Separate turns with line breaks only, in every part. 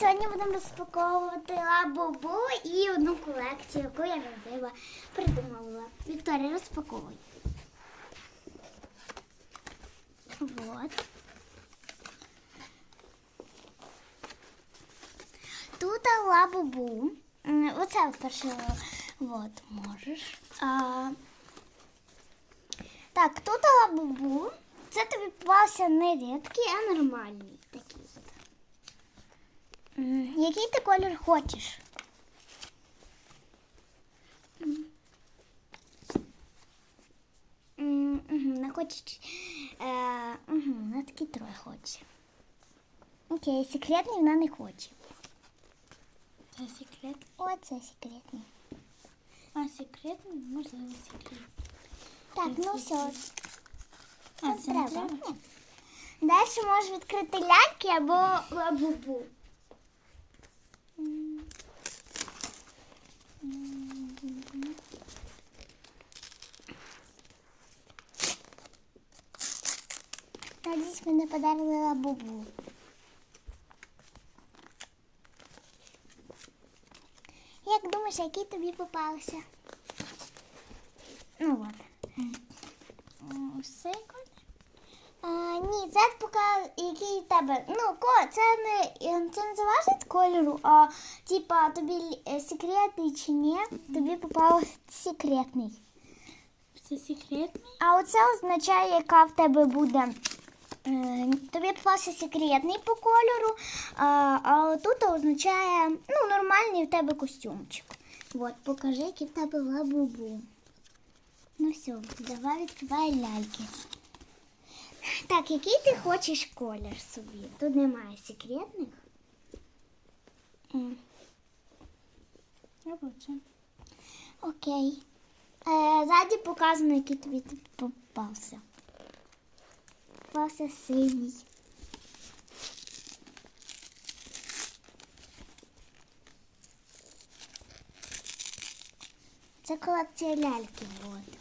Сьогодні будемо розпаковувати лабубу і одну колекцію, яку я робила, придумала. Вікторія, розпаковуй. Вот. Тут лабубу. Оце от перше. Вот, можеш. А, так, тут лабубу. Це тобі попався не рідкий, а нормальний Який ти колір хочеш? Не хочеш. Е, мгм, на такий троє хоче. Окей, секретний вона не хоче.
Це секрет.
О, це секретний.
А секретний, можливо, секрет.
Так, ну все.
А, це
треба. Далі можеш відкрити ляльки або лабубу. Надіюсь, мене подарили лабубу. Як думаєш, який тобі попався? Ну.
Все колір?
А, ні, це поки який тебе. Ну, ко, це не це не залежить кольору, а типа тобі е, секретний чи ні, тобі попав секретний.
Це секретний?
А оце означає, яка в тебе буде. е, Тобі попався секретний по кольору, а, а тут означає ну, нормальний в тебе костюмчик. От, покажи, який в тебе лабубу. Ну все, давай відкривай ляльки. Так, який ти хочеш колір собі? Тут немає секретних. Окей. Е, ззаді показано, який тобі тут попався. Попався синій. Це колекція ляльки. От.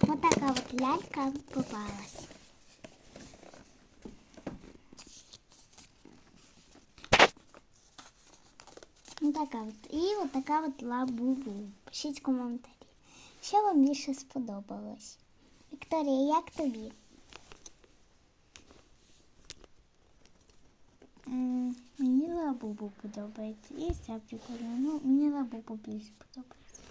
Вот такая вот лялька попалась. Вот така от. І от така от лабубу. Пишіть в коментарі. Що вам більше сподобалось? Вікторія, як тобі?
Мені лабубу подобається. І ця прикольна. Ну, мені лабубу більше подобається.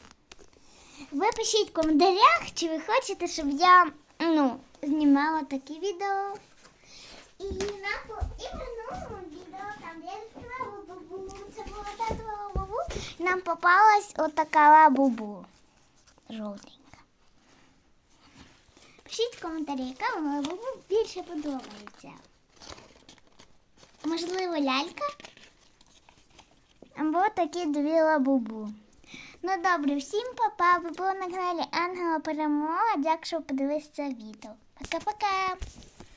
Ви пишіть в коментарях, чи ви хочете, щоб я ну, знімала такі відео. І на і минулому відео, там я це була татова лабубу, нам попалась отака лабубу. Жовтенька. Пишіть в коментарі, яка вам лабубу більше подобається. Можливо, лялька? Або такі дві лабубу. Ну добре, всім па-па. Ви були на каналі Ангела Перемога. Дякую, що подивилися відео. Пока-пока!